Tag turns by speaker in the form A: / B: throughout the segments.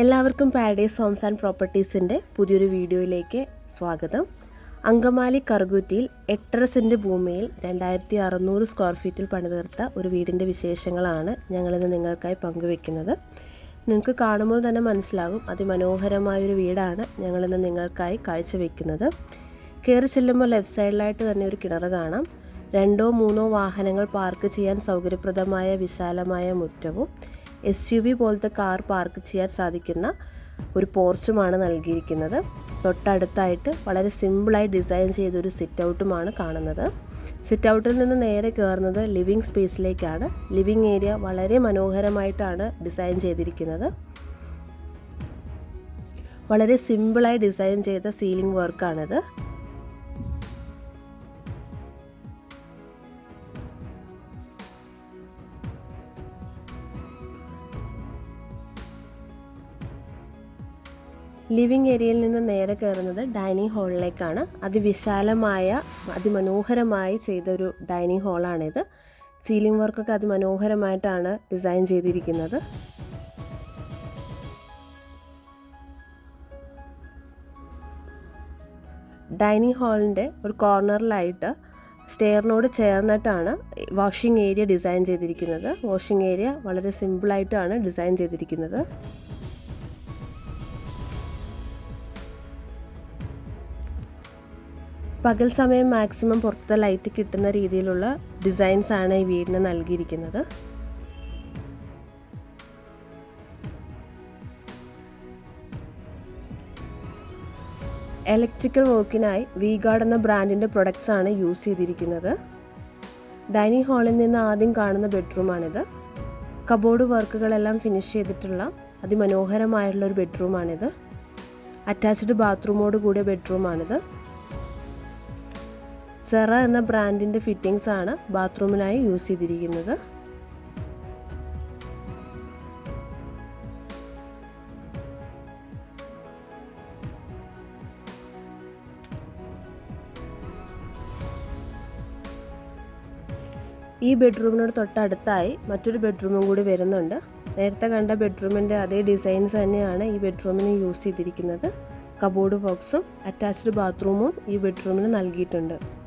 A: എല്ലാവർക്കും paradise Holmes and പ്രോപ്പർട്ടീസിന്റെ പുതിയൊരു വീഡിയോയിലേക്ക് സ്വാഗതം. അങ്കമാലി കറുകുറ്റിയിൽ എട്ടര സെന്റ് ഭൂമിയിൽ രണ്ടായിരത്തി അറുന്നൂറ് സ്ക്വയർ ഫീറ്റിൽ പണിതീർത്ത ഒരു വീടിന്റെ വിശേഷങ്ങളാണ് ഞങ്ങളിന്ന് നിങ്ങൾക്കായി പങ്കുവെക്കുന്നത്. നിങ്ങൾക്ക് കാണുമ്പോൾ തന്നെ മനസ്സിലാകും അതിമനോഹരമായൊരു വീടാണ് ഞങ്ങളിന്ന് നിങ്ങൾക്കായി കാഴ്ചവെക്കുന്നത്. കയറി ചെല്ലുമ്പോൾ ലെഫ്റ്റ് സൈഡിലായിട്ട് തന്നെ ഒരു കിണർ കാണാം. രണ്ടോ മൂന്നോ വാഹനങ്ങൾ പാർക്ക് ചെയ്യാൻ സൗകര്യപ്രദമായ വിശാലമായ മുറ്റവും എസ് യു വി പോലത്തെ കാർ പാർക്ക് ചെയ്യാൻ സാധിക്കുന്ന ഒരു പോർച്ചുമാണ് നൽകിയിരിക്കുന്നത്. തൊട്ടടുത്തായിട്ട് വളരെ സിമ്പിളായി ഡിസൈൻ ചെയ്തൊരു സിറ്റ് ഔട്ടുമാണ് കാണുന്നത്. സിറ്റ് ഔട്ടിൽ നിന്ന് നേരെ കയറുന്നത് ലിവിങ് സ്പേസിലേക്കാണ്. ലിവിങ് ഏരിയ വളരെ മനോഹരമായിട്ടാണ് ഡിസൈൻ ചെയ്തിരിക്കുന്നത്. വളരെ സിമ്പിളായി ഡിസൈൻ ചെയ്ത സീലിംഗ് വർക്കാണിത്. ലിവിങ് ഏരിയയിൽ നിന്ന് നേരെ കയറുന്നത് ഡൈനിങ് ഹാളിലേക്കാണ്. അതിവിശാലമായ അതിമനോഹരമായി ചെയ്തൊരു ഡൈനിങ് ഹാളാണിത്. സീലിംഗ് വർക്കൊക്കെ അതിമനോഹരമായിട്ടാണ് ഡിസൈൻ ചെയ്തിരിക്കുന്നത്. ഡൈനിങ് ഹാളിന്റെ ഒരു കോർണറിലായിട്ട് സ്റ്റെയറിനോട് ചേർന്നിട്ടാണ് വാഷിംഗ് ഏരിയ ഡിസൈൻ ചെയ്തിരിക്കുന്നത്. വാഷിംഗ് ഏരിയ വളരെ സിമ്പിളായിട്ടാണ് ഡിസൈൻ ചെയ്തിരിക്കുന്നത്. പകൽ സമയം മാക്സിമം പുറത്തെ ലൈറ്റ് കിട്ടുന്ന രീതിയിലുള്ള ഡിസൈൻസ് ആണ് ഈ വീടിന് നൽകിയിരിക്കുന്നത്. ഇലക്ട്രിക്കൽ വർക്കിനായി വി ഗാർഡ് എന്ന ബ്രാൻഡിന്റെ പ്രൊഡക്ട്സ് ആണ് യൂസ് ചെയ്തിരിക്കുന്നത്. ഡൈനിങ് ഹാളിൽ നിന്ന് ആദ്യം കാണുന്ന ബെഡ്റൂമാണിത് കബോർഡ് വർക്കുകളെല്ലാം ഫിനിഷ് ചെയ്തിട്ടുള്ള അതിമനോഹരമായുള്ള ഒരു ബെഡ്റൂമാണിത് അറ്റാച്ച്ഡ് ബാത്റൂമോട് കൂടിയ ബെഡ്റൂമാണിത് സെറ എന്ന ബ്രാൻഡിന്റെ ഫിറ്റിംഗ്സ് ആണ് ബാത്റൂമിനായി യൂസ് ചെയ്തിരിക്കുന്നത്. ഈ ബെഡ്റൂമിനോട് തൊട്ടടുത്തായി മറ്റൊരു ബെഡ്റൂമും കൂടി വരുന്നുണ്ട്. നേരത്തെ കണ്ട ബെഡ്റൂമിന്റെ അതേ ഡിസൈൻസ് തന്നെയാണ് ഈ ബെഡ്റൂമിന് യൂസ് ചെയ്തിരിക്കുന്നത്. കബോർഡ് ബോക്സും അറ്റാച്ച്ഡ് ബാത്റൂമും ഈ ബെഡ്റൂമിന് നൽകിയിട്ടുണ്ട്.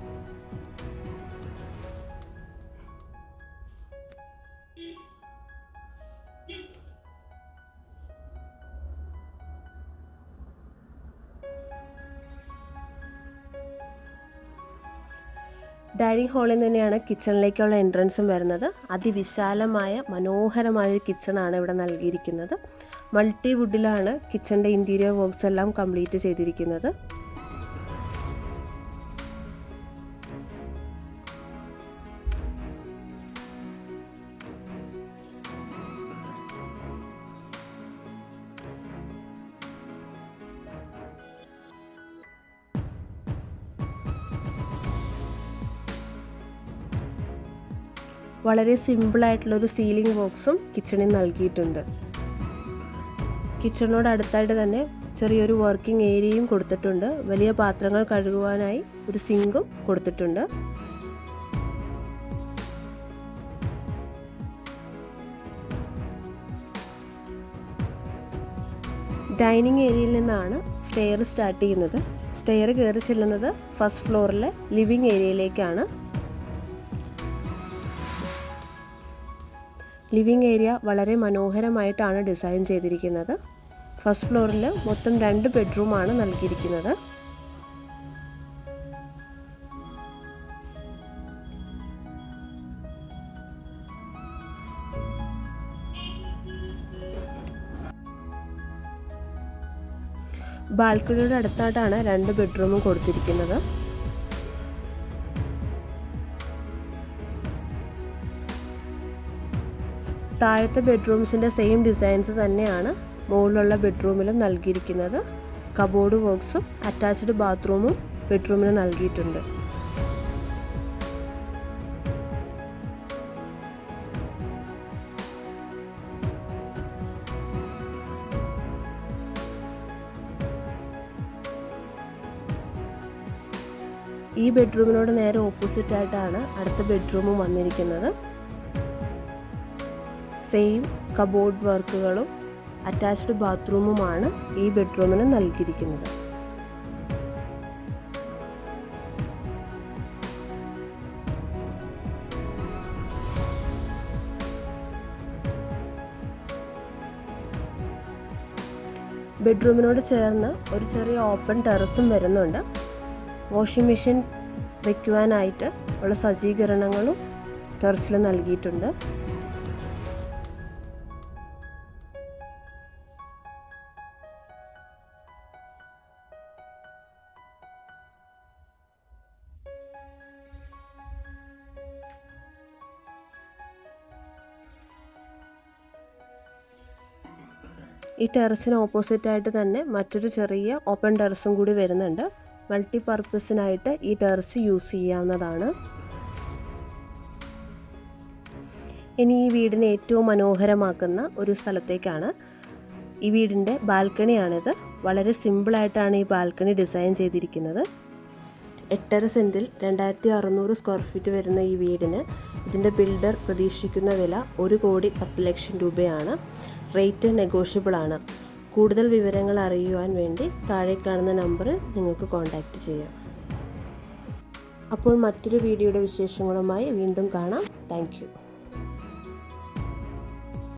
A: ഡൈനിങ് ഹാളിൽ തന്നെയാണ് കിച്ചണിലേക്കുള്ള എൻട്രൻസും വരുന്നത്. അതിവിശാലമായ മനോഹരമായ ഒരു കിച്ചണാണ് ഇവിടെ നൽകിയിരിക്കുന്നത്. മൾട്ടി വുഡിലാണ് കിച്ചണിന്റെ ഇന്റീരിയർ വർക്ക്സ് എല്ലാം കംപ്ലീറ്റ് ചെയ്തിരിക്കുന്നത്. വളരെ സിമ്പിളായിട്ടുള്ളൊരു സീലിംഗ് ബോക്സും കിച്ചണിൽ നൽകിയിട്ടുണ്ട്. കിച്ചണിനോട് അടുത്തായിട്ട് തന്നെ ചെറിയൊരു വർക്കിംഗ് ഏരിയയും കൊടുത്തിട്ടുണ്ട്. വലിയ പാത്രങ്ങൾ കഴുകുവാനായി ഒരു സിങ്കും കൊടുത്തിട്ടുണ്ട്. ഡൈനിങ് ഏരിയയിൽ നിന്നാണ് സ്റ്റെയർ സ്റ്റാർട്ട് ചെയ്യുന്നത്. സ്റ്റെയർ കയറി ചെല്ലുന്നത് ഫസ്റ്റ് ഫ്ലോറിലെ ലിവിങ് ഏരിയയിലേക്കാണ് ലിവിങ് ഏരിയ വളരെ മനോഹരമായിട്ടാണ് ഡിസൈൻ ചെയ്തിരിക്കുന്നത്. ഫസ്റ്റ് ഫ്ലോറിൽ മൊത്തം രണ്ട് ബെഡ്റൂമാണ് നൽകിയിരിക്കുന്നത്. ബാൽക്കണിയുടെ അടുത്തായിട്ടാണ് രണ്ട് ബെഡ്റൂമും കൊടുത്തിരിക്കുന്നത്. താഴത്തെ ബെഡ്റൂംസിന്റെ സെയിം ഡിസൈൻസ് തന്നെയാണ് മുകളിലുള്ള ബെഡ്റൂമിലും നൽകിയിരിക്കുന്നത്. കബോർഡ് ബോക്സും അറ്റാച്ച്ഡ് ബാത്റൂമും ബെഡ്റൂമിന് നൽകിയിട്ടുണ്ട്. ഈ ബെഡ്റൂമിനോട് നേരെ ഓപ്പോസിറ്റ് ആയിട്ടാണ് അടുത്ത ബെഡ്റൂമും വന്നിരിക്കുന്നത്. സെയിം കബോർഡ് വർക്കുകളും അറ്റാച്ച്ഡ് ബാത്റൂമുമാണ് ഈ ബെഡ്റൂമിന് നൽകിയിരിക്കുന്നത്. ബെഡ്റൂമിനോട് ചേർന്ന് ഒരു ചെറിയ ഓപ്പൺ ടെറസും വരുന്നുണ്ട്. വാഷിംഗ് മെഷീൻ വയ്ക്കുവാനായിട്ട് ഉള്ള സജ്ജീകരണങ്ങളും ടെറസിൽ നൽകിയിട്ടുണ്ട്. ഈ ടെറസിന് ഓപ്പോസിറ്റായിട്ട് തന്നെ മറ്റൊരു ചെറിയ ഓപ്പൺ ടെറസും കൂടി വരുന്നുണ്ട്. മൾട്ടി പർപ്പസിനായിട്ട് ഈ ടെറസ് യൂസ് ചെയ്യാവുന്നതാണ്. ഇനി ഈ വീടിനെ ഏറ്റവും മനോഹരമാക്കുന്ന ഒരു സ്ഥലത്തേക്കാണ്. ഈ വീടിന്റെ ബാൽക്കണിയാണിത് വളരെ സിമ്പിളായിട്ടാണ് ഈ ബാൽക്കണി ഡിസൈൻ ചെയ്തിരിക്കുന്നത്. എട്ടര സെന്റിൽ രണ്ടായിരത്തി അറുന്നൂറ് സ്ക്വയർ ഫീറ്റ് വരുന്ന ഈ വീടിന് ഇതിന്റെ ബിൽഡർ പ്രതീക്ഷിക്കുന്ന വില ഒരു കോടി പത്ത് ലക്ഷം രൂപയാണ്. റേറ്റ് നെഗോഷ്യബിൾ ആണ് കൂടുതൽ വിവരങ്ങൾ അറിയുവാൻ വേണ്ടി താഴെ കാണുന്ന നമ്പറിൽ നിങ്ങൾക്ക് കോൺടാക്റ്റ് ചെയ്യാം. അപ്പോൾ മറ്റൊരു വീഡിയോയുടെ വിശേഷങ്ങളുമായി വീണ്ടും കാണാം. താങ്ക്